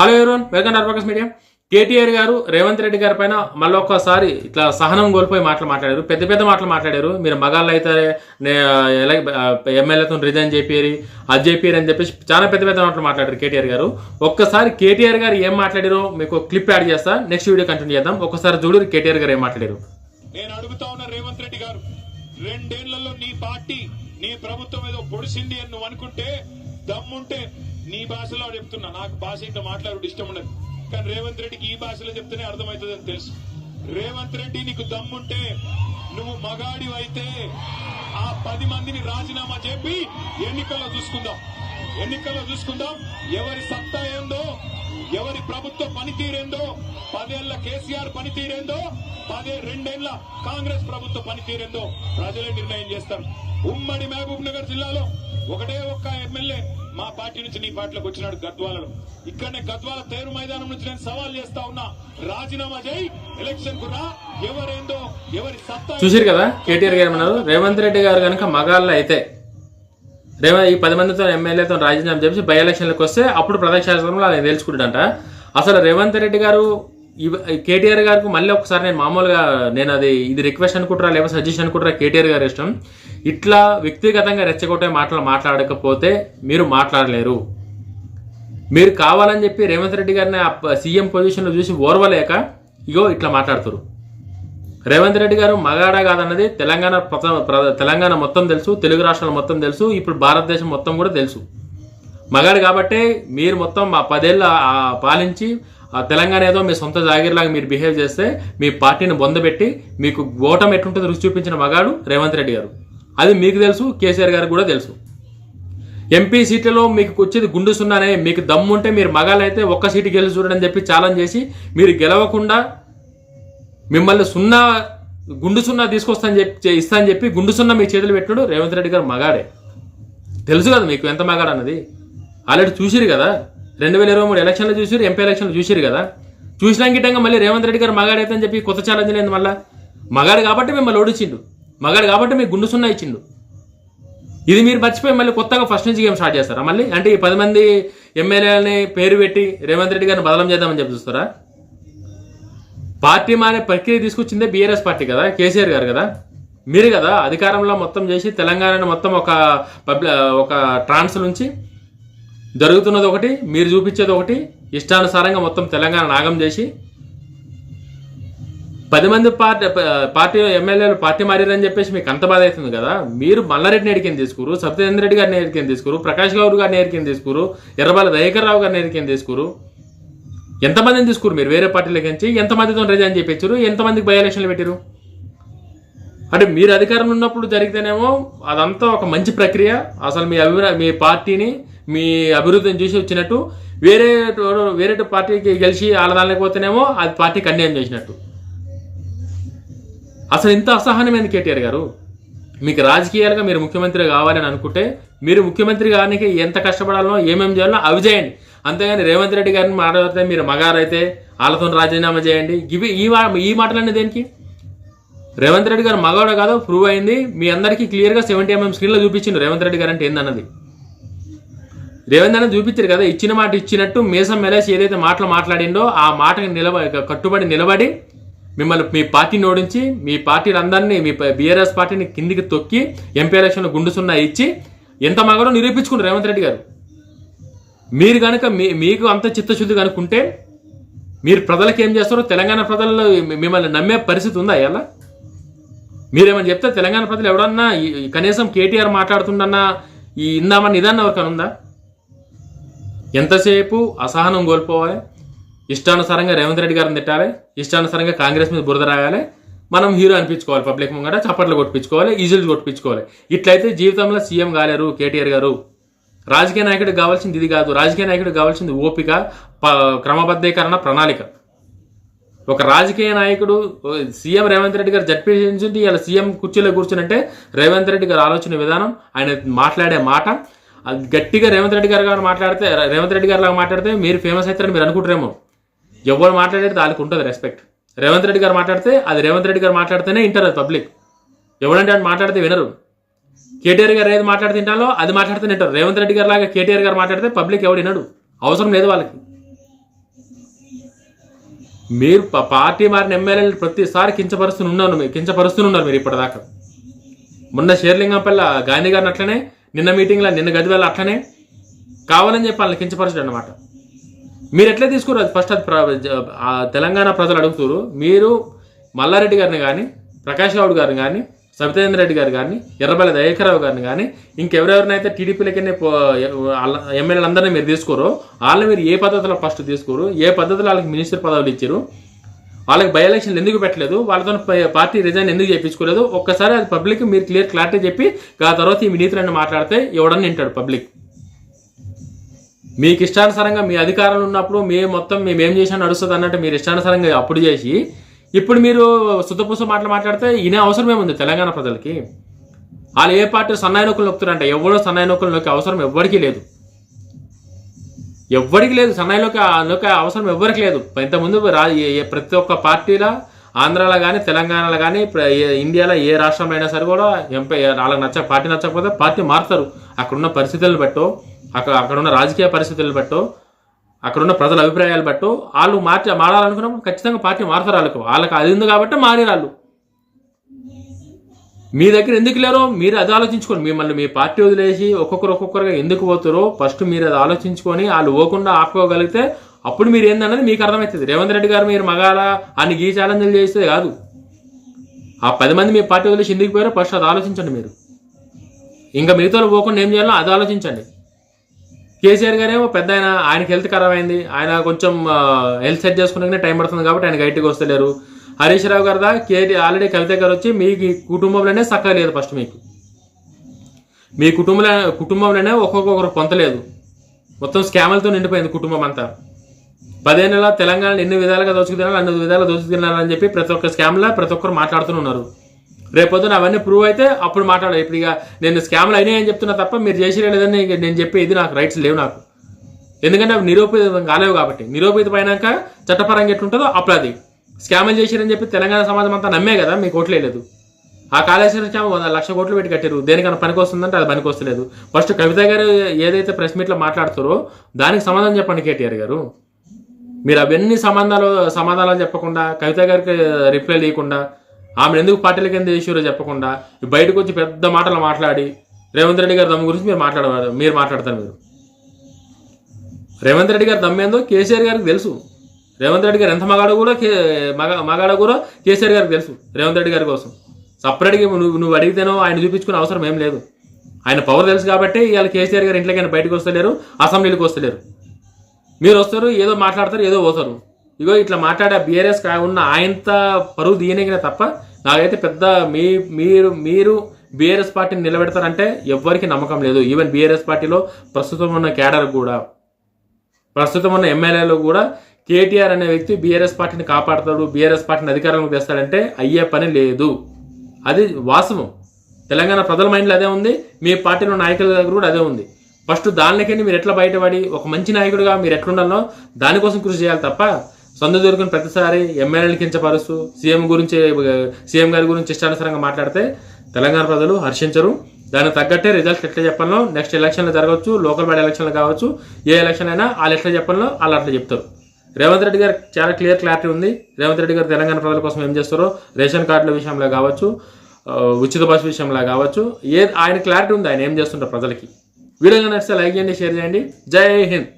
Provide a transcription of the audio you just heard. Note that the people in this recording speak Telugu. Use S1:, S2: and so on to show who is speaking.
S1: Hello everyone welcome advocates media. KTR గారు రేవంత్ రెడ్డి గారి పైన మళ్ళీ ఒక్కసారి ఇట్లా సహనం కోల్పోయి మాటలు మాట్లాడారు. పెద్ద పెద్ద మాటలు మాట్లాడారు. మీరు మగాళ్ళు అయితే ఎమ్మెల్యేతో రిజైన్ చెప్పారు అది చెప్పారు అని చెప్పేసి చాలా పెద్ద పెద్ద మాటలు మాట్లాడారు కేటీఆర్ గారు. ఒక్కసారి కేటీఆర్ గారు ఏం మాట్లాడారో మీకు క్లిప్ యాడ్ చేస్తా. నెక్స్ట్ వీడియో కంటిన్యూ చేద్దాం. ఒక్కసారి చూడు కేటీఆర్ గారు ఏం మాట్లాడారు.
S2: నేను అడుగుతా ఉన్న రేవంత్ రెడ్డి గారు రెండేళ్ళలో నీ పార్టీ నీ ప్రభుత్వం ఏదో పొడిసింది అని నువ్వు అనుకుంటే దమ్ముంటే నీ భాషలో చెప్తున్నా. నాకు భాష ఇంకా మాట్లాడు ఇష్టం ఉండదు. కానీ రేవంత్ రెడ్డికి ఈ భాషలో చెప్తేనే అర్థమవుతుందని తెలుసు. రేవంత్ రెడ్డి నీకు దమ్ముంటే నువ్వు మగాడి అయితే ఆ పది మందిని రాజీనామా చెప్పి ఎన్నికల్లో చూసుకుందాం. ఎన్నికల్లో చూసుకుందాం. ఎవరి సత్తా ఏందో ఎవరి ప్రభుత్వ పనితీరేందో పదేళ్ళ కేసీఆర్ పనితీరేందో పదే రెండేళ్ళ కాంగ్రెస్ ప్రభుత్వ పనితీరేందో ప్రజలే నిర్ణయం చేస్తారు. ఉమ్మడి మహబూబ్ నగర్ జిల్లాలో ఒకటే ఒక్క ఎమ్మెల్యే మా పార్టీ నుంచి నీ పార్టీలోకి వచ్చినాడు గద్వాలలో. ఇక్కడనే గద్వాల తేరు మైదానం నుంచి నేను సవాల్ చేస్తా ఉన్నా. రాజీనామా చేయి ఎలక్షన్ కూడా ఎవరేందో ఎవరి సత్తా
S1: చూసారు కదా కేటీఆర్ గారు ఏమన్నారు రేవంత్ రెడ్డి గారు కనుక మగాళ్ళు అయితే రేవంత్ ఈ పది మందితో ఎమ్మెల్యేతో రాజీనామా చేసి బై ఎలక్షన్లకు వస్తే అప్పుడు ప్రదక్షిణలో ఆయన తెలుసుకుంటాడంట అసలు రేవంత్ రెడ్డి గారు కేటీఆర్ గారికి మళ్ళీ ఒకసారి నేను మామూలుగా నేను అది ఇది రిక్వెస్ట్ అనుకుంటారా లేకపోతే సజెషన్ అనుకుంటారా కేటీఆర్ గారు ఇష్టం. ఇట్లా వ్యక్తిగతంగా రెచ్చగొట్టే మాటలు మాట్లాడకపోతే మీరు మాట్లాడలేరు. మీరు కావాలని చెప్పి రేవంత్ రెడ్డి గారిని ఆ సీఎం పొజిషన్లో చూసి ఓర్వలేక ఇగో ఇట్లా మాట్లాడుతారు. రేవంత్ రెడ్డి గారు మగాడా కాదన్నది తెలంగాణ ప్రథమ- తెలంగాణ మొత్తం తెలుసు తెలుగు రాష్ట్రాలు మొత్తం తెలుసు ఇప్పుడు భారతదేశం మొత్తం కూడా తెలుసు. మగాడు కాబట్టే మీరు మొత్తం ఆ పదేళ్ళు పాలించి ఆ తెలంగాణ ఏదో మీ సొంత జాగిర్లాగా మీరు బిహేవ్ చేస్తే మీ పార్టీని బొందబెట్టి మీకు ఓటం ఎట్లుంటుందో రుచి చూపించిన మగాడు రేవంత్ రెడ్డి గారు. అది మీకు తెలుసు కేసీఆర్ గారికి కూడా తెలుసు. ఎంపీ సీట్లలో మీకు వచ్చేది గుండు సున్నానే మీకు దమ్ముంటే మీరు మగాలైతే ఒక్క సీటు గెలిచి చూడని చెప్పి ఛాలెంజ్ చేసి మీరు గెలవకుండా మిమ్మల్ని సున్నా గుండు సున్నా తీసుకొస్తాను చెప్పి ఇస్తా అని చెప్పి గుండు సున్నా మీ చేతులు పెట్టాడు రేవంత్ రెడ్డి గారు మగాడే. తెలుసు కదా మీకు ఎంత మగాడు అన్నది. ఆల్రెడీ చూసిరు కదా. రెండు వేల ఇరవై మూడు ఎలక్షన్లు చూసిరు ఎంపీ ఎలక్షన్లు చూసిరు కదా. చూసినా మళ్ళీ రేవంత్ రెడ్డి గారు మగాడైతే అని చెప్పి కొత్త ఛాలెంజ్ లేదు మళ్ళీ. మగాడు కాబట్టి మిమ్మల్ని ఓడించిండు. మగాడు కాబట్టి మీకు గుండు సున్నా ఇచ్చిండు. ఇది మీరు మర్చిపోయి మళ్ళీ కొత్తగా ఫస్ట్ నుంచి గేమ్ స్టార్ట్ చేస్తారా? మళ్ళీ? అంటే ఈ పది మంది ఎమ్మెల్యేలని పేరు పెట్టి రేవంత్ రెడ్డి గారిని బదలం చేద్దామని చెప్పి చూస్తారా? పార్టీ మారే ప్రక్రియ తీసుకొచ్చిందే బీఆర్ఎస్ పార్టీ కదా కేసీఆర్ గారు కదా. మీరు కదా అధికారంలో మొత్తం చేసి తెలంగాణను మొత్తం ఒక పబ్లి ఒక ట్రాన్స్ నుంచి జరుగుతున్నది ఒకటి మీరు చూపించేది ఒకటి ఇష్టానుసారంగా మొత్తం తెలంగాణ నాగం చేసి పది మంది పార్టీ పార్టీ ఎమ్మెల్యేలు పార్టీ మారారని చెప్పేసి మీకు అంత బాధ అవుతుంది కదా? మీరు మల్లారెడ్డిని ఎడికిని తీసుకురు? సత్యేంద్ర రెడ్డి గారిని ఎడికిని తీసుకురు? ప్రకాష్ గౌడ్ గారిని ఎడికిని తీసుకురు? ఎర్రబాల దయాకర్ రావు గారిని ఎడికిని తీసుకురు? ఎంతమందిని తీసుకురు మీరు? వేరే పార్టీలకి నుంచి ఎంతమందితో రిజైన్ చేయించారు ఎంతమందికి బై ఎలక్షన్లు పెట్టారు? అంటే మీరు అధికారంలో ఉన్నప్పుడు జరిగితేనేమో అదంతా ఒక మంచి ప్రక్రియ. అసలు మీ అభివృద్ధి మీ పార్టీని మీ అభివృద్ధిని చూసి వచ్చినట్టు వేరే వేరే పార్టీకి గెలిచి ఆడదాలేకపోతేనేమో అది పార్టీకి అన్యాయం చేసినట్టు. అసలు ఇంత అసహనం ఎందుకు కేటీఆర్ గారు? మీకు రాజకీయాలుగా మీరు ముఖ్యమంత్రి కావాలని అనుకుంటే మీరు ముఖ్యమంత్రి కావడానికి ఎంత కష్టపడాలనో ఏమేమి చేయాలో అవి చేయండి. అంతేగాని రేవంత్ రెడ్డి గారిని మాట్లాడితే మీరు మగారైతే వాళ్ళతో రాజీనామా చేయండి. ఇవి ఈ ఈ మాటలన్నీ దేనికి? రేవంత్ రెడ్డి గారు మగవాడు కాదు ప్రూవ్ అయింది. మీ అందరికీ క్లియర్గా సెవెంటీ ఎంఎం స్క్రీన్లో చూపించింది రేవంత్ రెడ్డి గారు అంటే ఏందన్నది? రేవంత్ అన్న చూపించారు కదా ఇచ్చిన మాట ఇచ్చినట్టు మీసం మెలేసి ఏదైతే మాటలు మాట్లాడిండో ఆ మాటకి నిలబ కట్టుబడి నిలబడి మిమ్మల్ని మీ పార్టీని ఓడించి మీ పార్టీలందరినీ మీ బీఆర్ఎస్ పార్టీని కిందికి తొక్కి ఎంపీ ఎలక్షన్లో గుండు సున్నా ఇచ్చి ఎంత మగడో నిరూపించుకుంటారు రేవంత్ రెడ్డి గారు. మీరు కనుక మీ మీకు అంత చిత్తశుద్ధి కనుక్కుంటే మీరు ప్రజలకు ఏం చేస్తారో తెలంగాణ ప్రజల్లో మిమ్మల్ని నమ్మే పరిస్థితి ఉందా ఎలా మీరేమని చెప్తే తెలంగాణ ప్రజలు ఎవడన్నా ఈ- కనీసం కేటీఆర్ మాట్లాడుతుండన్నా ఈ ఇందామని నిదాన్ని ఎవరికనుందా ఉందా? ఎంతసేపు అసహనం కోల్పోవాలి? ఇష్టానుసారంగా రేవంత్ రెడ్డి గారిని తిట్టాలి ఇష్టానుసారంగా కాంగ్రెస్ మీద బురద రాయాలి మనం హీరో అనిపించుకోవాలి పబ్లిక్ ముంగట చప్పట్లు కొట్టించుకోవాలి ఈజీలు కొట్టించుకోవాలి. ఇట్లయితే జీవితంలో సీఎం కాలేరు కేటీఆర్ గారు. రాజకీయ నాయకుడికి కావాల్సింది ఇది కాదు. రాజకీయ నాయకుడికి కావాల్సింది ఓపిక ప- క్రమబద్ధీకరణ ప్రణాళిక. ఒక రాజకీయ నాయకుడు సీఎం రేవంత్ రెడ్డి గారు జడ్పీ ఇలా సీఎం కుర్చీలో కూర్చునంటే రేవంత్ రెడ్డి గారు ఆలోచన విధానం ఆయన మాట్లాడే మాట. గట్టిగా రేవంత్ రెడ్డి గారు గారు మాట్లాడితే రేవంత్ రెడ్డి గారు లాగా మాట్లాడితే మీరు ఫేమస్ అవుతారని మీరు అనుకుంటారేమో. ఎవరు మాట్లాడేది వాళ్ళకి ఉంటుంది రెస్పెక్ట్ రేవంత్ రెడ్డి గారు మాట్లాడితే అది రేవంత్ రెడ్డి గారు మాట్లాడితేనే వింటారు అది పబ్లిక్ ఎవడంటే అది మాట్లాడితే వినరు. కేటీఆర్ గారు ఏది మాట్లాడితే వింటాలో అది మాట్లాడితే వింటారు. రేవంత్ రెడ్డి గారు లాగా కేటీఆర్ గారు మాట్లాడితే పబ్లిక్ ఎవడు వినడు. అవసరం లేదు వాళ్ళకి. మీరు పార్టీ మారిన ఎమ్మెల్యేలు ప్రతిసారి కించపరుస్తూ ఉన్నారు మీరు. కించపరుస్తూ ఉన్నారు మీరు ఇప్పటిదాకా. మొన్న షేర్లింగంపల్ల గాంధీ గారిని అట్లనే నిన్న మీటింగ్లో నిన్న గదివేళ అట్లనే కావాలని చెప్పి వాళ్ళని కించపరచడం అనమాట మీరు ఎట్లా తీసుకురు అది ఫస్ట్ అది ప్ర- తెలంగాణ ప్రజలు అడుగుతారు మీరు మల్లారెడ్డి గారిని కానీ ప్రకాష్ గౌడ్ గారిని కానీ సబితేంద్ర రెడ్డి గారు కానీ ఎర్రబల్లి దయాకరావు గారిని కానీ ఇంకెవరెవరినైతే టీడీపీలకనే ఎమ్మెల్యేలందరినీ మీరు తీసుకోరు వాళ్ళని మీరు ఏ పద్ధతిలో ఫస్ట్ తీసుకోరు? ఏ పద్ధతిలో వాళ్ళకి మినిస్టర్ పదవులు ఇచ్చారు? వాళ్ళకి బై ఎలక్షన్లు ఎందుకు పెట్టలేదు? వాళ్ళతో పార్టీ రిజైన్ ఎందుకు చేయించుకోలేదు? ఒక్కసారి అది పబ్లిక్ మీరు క్లియర్ క్లారిటీ చెప్పి ఆ తర్వాత ఈ వినీతులన్నీ మాట్లాడితే ఎవడని వింటాడు పబ్లిక్. మీకు ఇష్టానుసారంగా మీ అధికారంలో ఉన్నప్పుడు మీ మొత్తం మేము ఏం చేసినా నడుస్తుంది అన్నట్టు మీరు ఇష్టానుసారంగా అప్పుడు చేసి ఇప్పుడు మీరు సుతపుస మాటలు మాట్లాడితే ఇనే అవసరం ఏముంది తెలంగాణ ప్రజలకి. వాళ్ళు ఏ పార్టీ సన్నాయి నొక్కులు నొక్కుతారంట ఎవడో సన్నాయి నొక్కులు నొక్కే అవసరం ఎవ్వరికీ లేదు. ఎవ్వరికి లేదు సన్నాయిలోకి నొక్కే అవసరం ఎవ్వరికి లేదు. ఇంతకుముందు రా ఏ- ప్రతి ఒక్క పార్టీలో ఆంధ్రాలో కానీ తెలంగాణలో కానీ ఏ- ఇండియాలో ఏ రాష్ట్రంలో అయినా సరే కూడా ఎంపీ వాళ్ళకి నచ్చ పార్టీ నచ్చకపోతే పార్టీ మారుతారు. అక్కడున్న పరిస్థితులను బట్టో అక్కడ అక్కడున్న రాజకీయ పరిస్థితులను బట్టో అక్కడున్న ప్రజల అభిప్రాయాలు బట్టో వాళ్ళు మార్చి మారాలనుకున్నప్పుడు ఖచ్చితంగా పార్టీ మారుతారు వాళ్ళకు. వాళ్ళకి అది ఉంది కాబట్టి మారేరాళ్ళు మీ దగ్గర ఎందుకు లేరో మీరు అది ఆలోచించుకోండి. మిమ్మల్ని మీ పార్టీ వదిలేసి ఒక్కొక్కరు ఒక్కొక్కరుగా ఎందుకు పోతారో ఫస్ట్ మీరు అది ఆలోచించుకొని వాళ్ళు పోకుండా ఆపుకోగలిగితే అప్పుడు మీరు ఏందన్నది మీకు అర్థమవుతుంది. రేవంత్ రెడ్డి గారు మీరు మగాల అని గీ ఛాలెంజ్లు చేస్తే కాదు. ఆ పది మంది మీ పార్టీ వదిలేసి ఎందుకు పోయారో ఫస్ట్ అది ఆలోచించండి మీరు. ఇంకా మిగతా పోకుండా ఏం చేయాలో అది ఆలోచించండి. కేసీఆర్ గారేమో పెద్ద ఆయన ఆయనకి హెల్త్ ఖరాబ్ అయింది ఆయన కొంచెం హెల్త్ సెట్ చేసుకునే టైం పడుతుంది కాబట్టి ఆయన గైట్కి వస్తలేరు. హరీష్ రావు గారు దా కేటీ ఆల్రెడీ కవిత గారు వచ్చి మీ కుటుంబంలోనే సక్కగా లేదు ఫస్ట్ మీకు. మీ కుటుంబంలో కుటుంబంలోనే ఒక్కొక్కరు పొంతలేదు మొత్తం స్కామ్లతో నిండిపోయింది కుటుంబం అంతా. పదేళ్ళ తెలంగాణ ఎన్ని విధాలుగా దోచుకుతినాలి అన్ని విధాలుగా దోచుకుతినాలని చెప్పి ప్రతి ఒక్క స్కామ్లో ప్రతి ఒక్కరు మాట్లాడుతున్నారు రేపొద్దున అవన్నీ ప్రూవ్ అయితే అప్పుడు మాట్లాడాలి ఇప్పుడు ఇక నేను స్కామ్లు అయినాయని చెప్తున్నా తప్ప మీరు చేసి లేదని నేను చెప్పే ఇది నాకు రైట్స్ లేవు నాకు. ఎందుకంటే అవి నిరూపితం కాలేవు కాబట్టి. నిరూపితం అయినాక చట్టపరంగా ఎట్లుంటుందో అప్పుడు అది. స్కామ్లు చేసిరని చెప్పి తెలంగాణ సమాజం అంతా నమ్మే కదా మీకు ఓట్లేదు ఆ కాళేశ్వరం స్కామ్ వంద లక్ష కోట్లు పెట్టి కట్టారు దేనికన్నా పనికి వస్తుందంటే అది పనికి వస్తలేదు. ఫస్ట్ కవిత గారు ఏదైతే ప్రెస్ మీట్లో మాట్లాడుతారో దానికి సమాధానం చెప్పండి కేటీఆర్ గారు. మీరు అవన్నీ సంబంధాలు సమాధానాలు చెప్పకుండా కవిత గారికి రిప్లై లేకుండా ఆమె ఎందుకు పార్టీల కింద చేసారో చెప్పకుండా బయటకు వచ్చి పెద్ద మాటలు మాట్లాడి రేవంత్ రెడ్డి గారి దమ్ము గురించి మీరు మాట్లాడవారు మీరు మాట్లాడతారు మీరు. రేవంత్ రెడ్డి గారి దమ్మేందో కేసీఆర్ గారికి తెలుసు. రేవంత్ రెడ్డి గారు ఎంత మగాడో కూడా కే మగ మగాడో కూడా కేసీఆర్ గారికి తెలుసు రేవంత్ రెడ్డి గారి కోసం. సపరేట్గా నువ్వు నువ్వు అడిగితేనో ఆయన చూపించుకునే అవసరం ఏం లేదు. ఆయన పవర్ తెలుసు కాబట్టి ఇవాళ కేసీఆర్ గారు ఇంట్లోకైనా బయటకు వస్తలేరు అసెంబ్లీకి వస్తలేరు. మీరు వస్తారు ఏదో మాట్లాడతారు ఏదో పోతారు. ఇగో ఇట్లా మాట్లాడే బీఆర్ఎస్ ఉన్న ఆయనంత పరువు దీనికినే తప్ప నాకైతే పెద్ద మీ మీరు మీరు బీఆర్ఎస్ పార్టీని నిలబెడతారంటే ఎవ్వరికి నమ్మకం లేదు. ఈవెన్ బీఆర్ఎస్ పార్టీలో ప్రస్తుతం ఉన్న కేడర్ కూడా ప్రస్తుతం ఉన్న ఎమ్మెల్యేలు కూడా కేటీఆర్ అనే వ్యక్తి బీఆర్ఎస్ పార్టీని కాపాడతాడు బీఆర్ఎస్ పార్టీని అధికారంలోకి తెస్తాడంటే అయ్యే పని లేదు. అది వాస్తవం. తెలంగాణ ప్రజల మైండ్లో అదే ఉంది మీ పార్టీలో నాయకుల దగ్గర కూడా అదే ఉంది. ఫస్ట్ దానికని మీరు ఎట్లా బయటపడి ఒక మంచి నాయకుడిగా మీరు ఎట్లుండాలో దానికోసం కృషి చేయాలి తప్ప సొంత దొరికిన ప్రతిసారి ఎమ్మెల్యేలు కించపరుస్తూ సీఎం గురించి సీఎం గారి గురించి ఇష్టానుసారంగా మాట్లాడితే తెలంగాణ ప్రజలు హర్షించరు. దానికి తగ్గట్టే రిజల్ట్స్ ఎట్లా చెప్పాలో నెక్స్ట్ ఎలక్షన్లు జరగవచ్చు లోకల్ బాడీ ఎలక్షన్లు కావచ్చు ఏ ఎలక్షన్ అయినా వాళ్ళు ఎట్లా చెప్పాలో వాళ్ళు అట్లా చెప్తారు. రేవంత్ రెడ్డి గారు చాలా క్లియర్ క్లారిటీ ఉంది. రేవంత్ రెడ్డి గారు తెలంగాణ ప్రజల కోసం ఏం చేస్తారో రేషన్ కార్డుల విషయంలో కావచ్చు ఉచిత బస్సు విషయంలో కావచ్చు ఏ ఆయన క్లారిటీ ఉంది ఆయన ఏం చేస్తుంటారు ప్రజలకి. వీడియో నచ్చితే లైక్ చేయండి షేర్ చేయండి. జై హింద్.